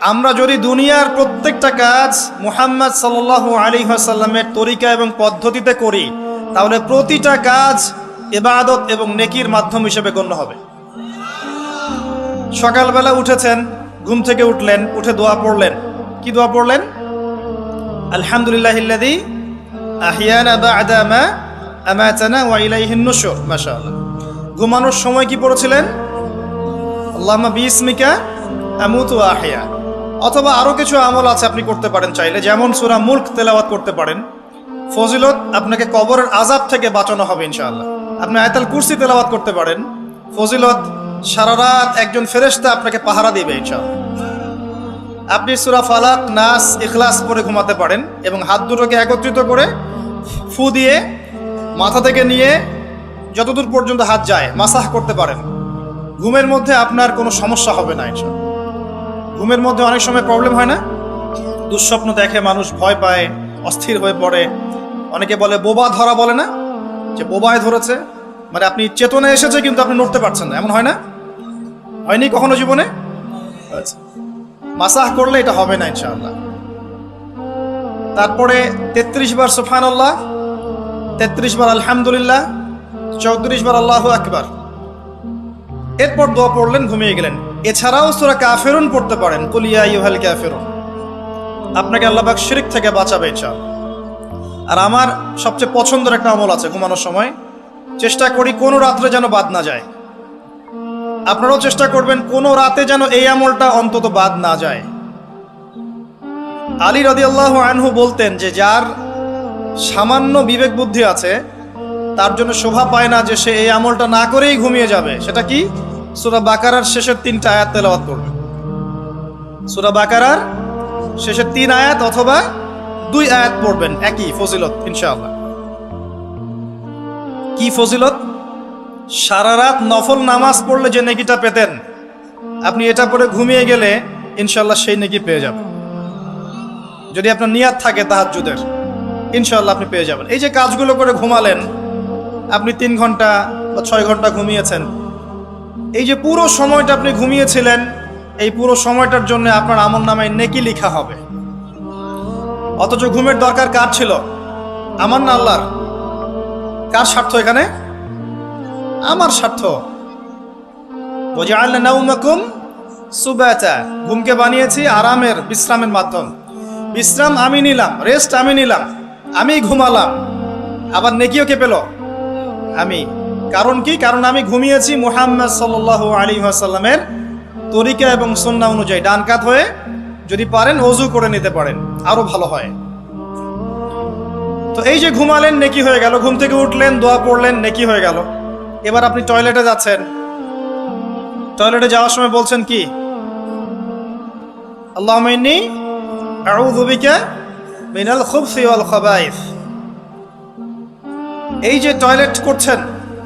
আমরা যদি দুনিয়ার প্রত্যেকটা কাজ মুহাম্মদ সাল্লাহ আলী আসাল্লামের তরিকা এবং পদ্ধতিতে করি, তাহলে প্রতিটা কাজ এবাদত এবং নেকির মাধ্যম হিসেবে গণ্য হবে। সকালবেলা উঠেছেন, ঘুম থেকে উঠলেন, উঠে দোয়া পড়লেন। কি দোয়া পড়লেন? আলহামদুলিল্লাহ ঘুমানোর সময় কি পড়েছিলেন? আল্লাহুম্মা বিসমিকা আহয়া। অথবা আরও কিছু আমল আছে আপনি করতে পারেন চাইলে। যেমন সুরা মুলক তেলাওয়াত করতে পারেন। ফজিলত আপনাকে কবরের আজাব থেকে বাঁচানো হবে ইনশাআল্লাহ। আপনি আয়তাল কুরসি তেলাওয়াত করতে পারেন। ফজিলত সারা রাত একজন ফেরেশতা আপনাকে পাহারা দিবে ইনশাআল্লাহ। আপনি সুরা ফালাক, নাস, ইখলাস পরে ঘুমাতে পারেন এবং হাত দুটোকে একত্রিত করে ফু দিয়ে মাথা থেকে নিয়ে যতদূর পর্যন্ত হাত যায় মাসাহ করতে পারেন। ঘুমের মধ্যে আপনার কোনো সমস্যা হবে না এসব ঘুমের মধ্যে অনেক সময় প্রবলেম হয় না? দুঃস্বপ্ন দেখে মানুষ ভয় পায়, অস্থির হয়ে পড়ে। অনেকে বলে, বোবা ধরা বলে না? যে বোবায় ধরেছে। মানে আপনি চেতনা এসেছে কিন্তু আপনি নড়তে পারছেন না। এমন হয় না? হয়নি কখনো জীবনে? আচ্ছা। মাসাহ করলে এটা হবে না, ইনশাআল্লাহ। তারপরে তেত্রিশ বার সুফান আল্লাহ তেত্রিশ বার আলহামদুলিল্লাহ, চৌত্রিশ বার আল্লাহ আকবার। এরপর দোয়া পড়লেন, ঘুমিয়ে গেলেন। এছাড়াও সুরা কাফেরুন পড়তে পারেন। কুলিয়া ইউহাল কাফেরুন। আপনাকে আল্লাহবাক শিরিক থেকে বাঁচাবে, ইনশাআল্লাহ। আর আমার সবচেয়ে পছন্দের একটা আমল আছে ঘুমানোর সময়। চেষ্টা করি কোনো রাত্রে যেন বাদ না যায়। আপনারাও চেষ্টা করবেন কোনো রাতে যেন এই আমলটা অন্তত বাদ না যায়। আলী আল্লাহ আনহু বলতেন যে, যার সামান্য বিবেক বুদ্ধি আছে, তার জন্য শোভা পায় না যে সে এই আমলটা না করেই ঘুমিয়ে যাবে। সেটা কি? সুরা বাকারার শেষের তিনটা আয়াত তেলাওয়াত করবে। সুরা বাকারার শেষের তিন আয়াত অথবা দুই আয়াত পড়বেন, একই ফজিলত, ইনশাআল্লাহ। কি ফজিলত? সারা রাত নফল নামাজ পড়লে যে নেকিটা পেতেন, আপনি এটা পরে ঘুমিয়ে গেলে ইনশাল্লাহ সেই নেকি পেয়ে যাবেন। যদি আপনার নিয়াত থাকে তাহাজ্জুদের ইনশাল্লাহ আপনি পেয়ে যাবেন। এই যে কাজগুলো করে ঘুমালেন, আপনি তিন ঘণ্টা বা ছয় ঘণ্টা ঘুমিয়েছেন এই যে পুরো সময়টা আপনি ঘুমিয়েছিলেন, এই পুরো সময়টার জন্য আপনার আমল নামায় নেকি লেখা হবে। অথচ ঘুমের দরকার কার ছিল? আমার না আল্লাহর? কার স্বার্থ এখানে? আমার স্বার্থ। ঘুমকে বানিয়েছি আরামের, বিশ্রামের মাধ্যম। বিশ্রাম আমি নিলাম রেস্ট আমি নিলাম, আমি ঘুমালাম। আবার নেকিও কে পেল? আমি। কারণ কি? কারণ আমি ঘুমিয়েছি মুহাম্মদ সাল্লাল্লাহু আলাইহি ওয়াসাল্লামের তরিকা এবং সুন্নাহ অনুযায়ী। ডান কাত হয়ে যদি পারেন, অজু করে নিতে পারেন। আরও ভালো হয়। তো এই যে ঘুমালেন, নেকি হয়ে গেল। ঘুম থেকে উঠলেন, দোয়া পড়লেন, নেকি হয়ে গেল। এবার আপনি টয়লেটে যাচ্ছেন। টয়লেটে যাওয়ার সময় বলছেন কি? আল্লাহ মিনাল খাবাইস। এই যে টয়লেট করছেন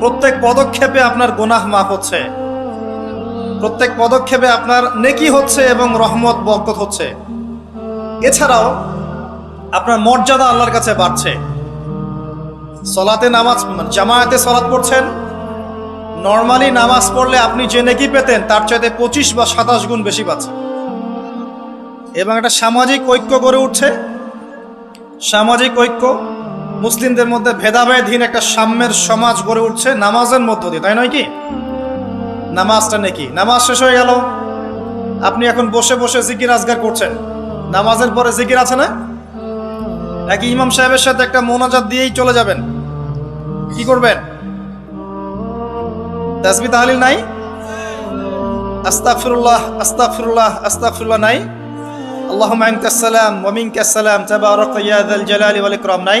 প্রত্যেক পদক্ষেপে আপনার গুনাহ মাফ হচ্ছে। প্রত্যেক পদক্ষেপে আপনার নেকি হচ্ছে এবং রহমত, বরকত হচ্ছে। এছাড়াও আপনার মর্যাদা আল্লাহর কাছে বাড়ছে। সলাতে নামাজ, জামায়াতে সলাৎ পড়ছেন। নর্মালি নামাজ পড়লে আপনি যে নেকি পেতেন, তার চাইতে পঁচিশ বা সাতাশ গুণ বেশি পাচ্ছেন। এবং একটা সামাজিক ঐক্য গড়ে উঠছে। সামাজিক ঐক্য মুসলিমদের মধ্যে ভেদাভেদহীন একটা সাম্যের সমাজ গড়ে উঠছে নামাজের মধ্য দিয়ে, তাই নয় কি? নামাজটা নাকি নামাজ শেষ হয়ে গেল। আপনি এখন বসে বসে জিকির আজগার করছেন। নামাজের পরে জিকির আছে না? নাকি ইমাম সাহেবের সাথে একটা মোনাজাত দিয়েই চলে যাবেন? কি করবেন? তাসবি তাহলিল নাই? আস্তাফিরুল্লাহ আস্তাফিরুল্লাহ আস্তাফিরুল্লাহ নাই? আল্লাহ মাইনকাসালাম ওয়ামিনকাসালাম ইয়া রকাল জালালি ওয়াল ইকরাম নাই?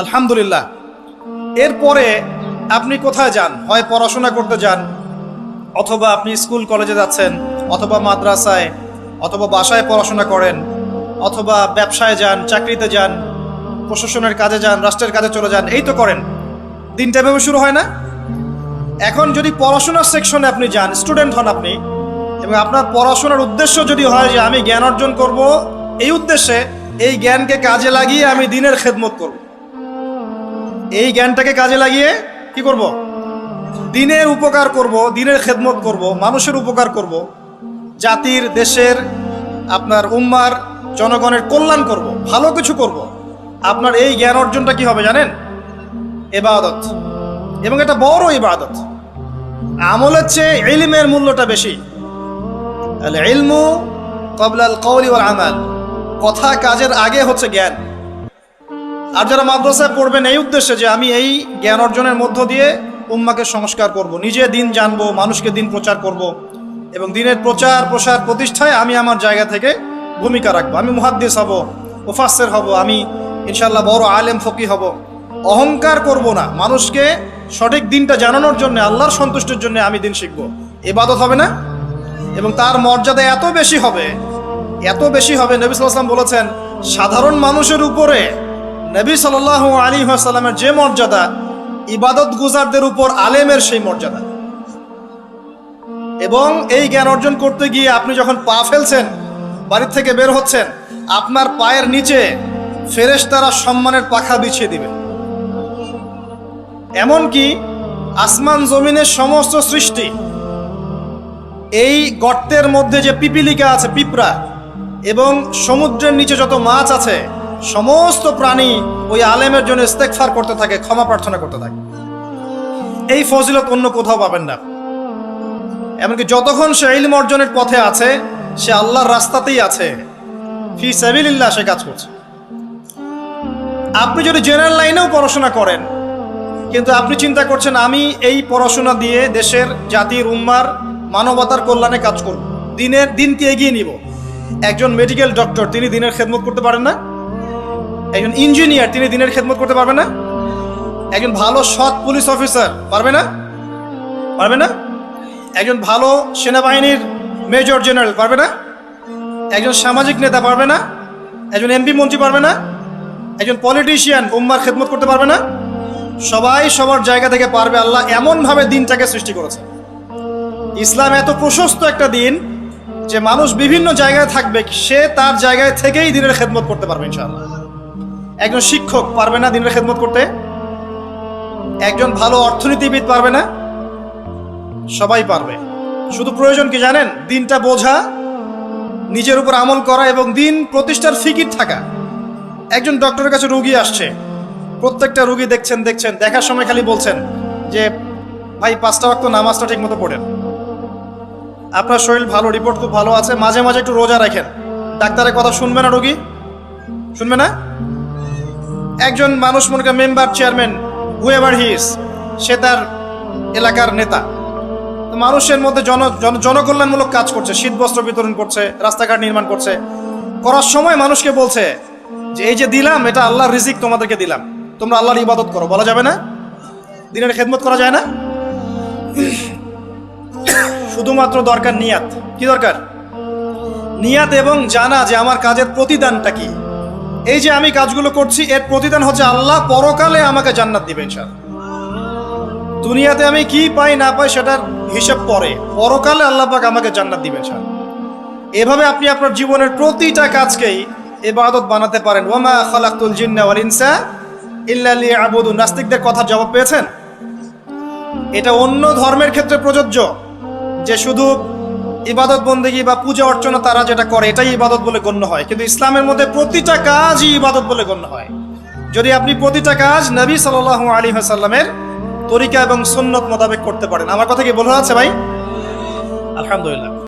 আলহামদুলিল্লাহ। এরপরে আপনি কোথায় যান? হয় পড়াশোনা করতে যান, অথবা আপনি স্কুল, কলেজে যাচ্ছেন, অথবা মাদ্রাসায়, অথবা বাসায় পড়াশোনা করেন, অথবা ব্যবসায় যান, চাকরিতে যান, প্রশাসনের কাজে যান, রাষ্ট্রের কাজে চলে যান, এই তো করেন। দিনটা এভাবে শুরু হয় না? এখন যদি পড়াশোনার সেকশনে আপনি যান স্টুডেন্ট হন আপনি, এবং আপনার পড়াশোনার উদ্দেশ্য যদি হয় যে আমি জ্ঞান অর্জন করব, এই উদ্দেশ্যে এই জ্ঞানকে কাজে লাগিয়ে আমি দিনের খেদমত করব। এই জ্ঞানটাকে কাজে লাগিয়ে কি করব? দিনের উপকার করব, দিনের খেদমত করব, মানুষের উপকার করব, জাতির, দেশের, আপনার উম্মার, জনগণের কল্যাণ করব, ভালো কিছু করব। আপনার এই জ্ঞান অর্জনটা কি হবে জানেন? এবাদত এবং এটা বড় ইবাদত। আমলের চেয়ে ইলমের মূল্যটা বেশি। আল ইলমু কবলাল কৌলি আমাল। কথা কাজের আগে হচ্ছে জ্ঞান। আর যারা মাদ্রাসায় পড়বেন এই উদ্দেশ্যে যে আমি এই জ্ঞান অর্জনের মধ্য দিয়ে উম্মাকে সংস্কার করব, নিজে দিন জানব, মানুষকে দিন প্রচার করব এবং দিনের প্রচার, প্রসার, প্রতিষ্ঠায় আমি আমার জায়গা থেকে ভূমিকা রাখব। আমি মুহাদ্দিস হব মুফাসের হব, আমি ইনশাল্লাহ বড় আলেম ফকি হব। অহংকার করব না। মানুষকে সঠিক দিনটা জানানোর জন্য, আল্লাহর সন্তুষ্টির জন্য আমি দিন শিখব। এবাদত হবে না? এবং তার মর্যাদা এত বেশি হবে, এত বেশি হবে, নবী সাল্লাম বলেছেন, সাধারণ মানুষের উপরে নবী সাল আলী সাল্লামের যে মর্যাদা, ইবাদত গুজারদের উপর আলেমের সেই মর্যাদা। এবং এই জ্ঞান অর্জন করতে গিয়ে আপনি যখন পা ফেলছেন বাড়ির থেকে বের হচ্ছেন, আপনার পায়ের নিচে ফেরেশতারা সম্মানের পাখা বিছিয়ে দিবে। এমনকি আসমান জমিনের সমস্ত সৃষ্টি, এই গর্তের মধ্যে যে পিপিলিকা আছে, পিঁপড়া, এবং সমুদ্রের নিচে যত মাছ আছে সমস্ত প্রাণী ওই আলেমের জন্য ইস্তেকফার করতে থাকে, ক্ষমা প্রার্থনা করতে থাকে। এই ফজিলত অন্য কোথাও পাবেন না। এমনকি যতক্ষণ সে ইলম অর্জনের পথে আছে, সে আল্লাহর রাস্তাতেই আছে। ফি সাবিলিল্লাহ সে কাজ করছে। আপনি যদি জেনারেল লাইনেও পড়াশোনা করেন, কিন্তু আপনি চিন্তা করছেন, আমি এই পড়াশোনা দিয়ে দেশের, জাতির, উম্মার মানবতার কল্যাণে কাজ করব। দিনের, দিনকে এগিয়ে নিব। একজন মেডিকেল ডক্টর তিনি দিনের খেদমত করতে পারেন না? একজন ইঞ্জিনিয়ার, তিনি দিনের খেদমত করতে পারবে না? একজন ভালো সৎ পুলিশ অফিসার, পারবে না? পারবে না? একজন ভালো সেনাবাহিনীর মেজর জেনারেল, পারবে না? একজন সামাজিক নেতা পারবে না? একজন এমপি মন্ত্রী পারবে না? একজন পলিটিশিয়ান, উম্মার খেদমত করতে পারবে না? সবাই সবার জায়গা থেকে পারবে। আল্লাহ এমনভাবে দিনটাকে সৃষ্টি করেছে ইসলাম এত প্রশস্ত একটা দিন যে মানুষ বিভিন্ন জায়গায় থাকবে, সে তার জায়গায় থেকেই দিনের খেদমত করতে পারবে, ইনশাআল্লাহ। একজন শিক্ষক পারবে না দিনের খেদমত করতে? একজন ভালো অর্থনীতিবিদ পারবে না? সবাই পারবে। শুধু প্রয়োজন কি জানেন? দিনটা বোঝা, নিজের উপর আমল করা এবং দিন প্রতিষ্ঠার ফিকির থাকা। একজন ডক্টরের কাছে রুগী আসছে। প্রত্যেকটা রুগী দেখছেন দেখছেন, দেখার সময় খালি বলছেন যে, ভাই, পাঁচটা ওয়াক্ত নামাজটা ঠিক মতো পড়েন। আপনার শরীর ভালো, রিপোর্ট খুব ভালো আছে। মাঝে মাঝে একটু রোজা রাখেন। ডাক্তারের কথা শুনবে না রোগী? শুনবে না? একজন মানুষ মনে মেম্বার চেয়ারম্যান হুয়েভার হিস সে তার এলাকার নেতা। মানুষের মধ্যে জন, জন- জনকল্যাণমূলক কাজ করছে, শীত বস্ত্র বিতরণ করছে, রাস্তাঘাট নির্মাণ করছে। করার সময় মানুষকে বলছে যে, এই যে দিলাম, এটা আল্লাহর রিজিক, তোমাদেরকে দিলাম। তোমরা আল্লাহর ইবাদত করো, বলা যাবে না? দিনের খেদমত করা যায় না? শুধুমাত্র দরকার নিয়াত। কি দরকার? নিয়াত এবং জানা যে আমার কাজের প্রতিদানটা কি? এই যে আমি কাজগুলো করছি, এর প্রতিদান হচ্ছে আল্লাহ পরকালে আমাকে জান্নাত দিবে ইনশাআল্লাহ দুনিয়াতে আমি কি পাই, না পাই সেটার হিসাব পরে। পরকালে আল্লাহ পাক আমাকে জান্নাত দিবে ইনশাআল্লাহ এভাবে আপনি আপনার জীবনের প্রতিটা কাজকেই ইবাদত বানাতে পারেন। ওয়ামা খালাকতুল জিন্না ওয়াল ইনসা ইল্লা লিয়াবুদুন। নাস্তিকদের কথা জবাব পেয়েছেন? এটা অন্য ধর্মের ক্ষেত্রে প্রযোজ্য, যে শুধু ইবাদত বন্দেগী বা পূজা অর্চনা তারা যেটা করে, এটাই ইবাদত বলে গণ্য হয়। কিন্তু ইসলামের মধ্যে প্রতিটা কাজই ইবাদত বলে গণ্য হয়। যদি আপনি প্রতিটা কাজ নবী সাল আলী সাল্লামের তরিকা এবং সুন্নত মোতাবেক করতে পারেন। আমার কথা কি বলা আছে ভাই? আলহামদুলিল্লাহ।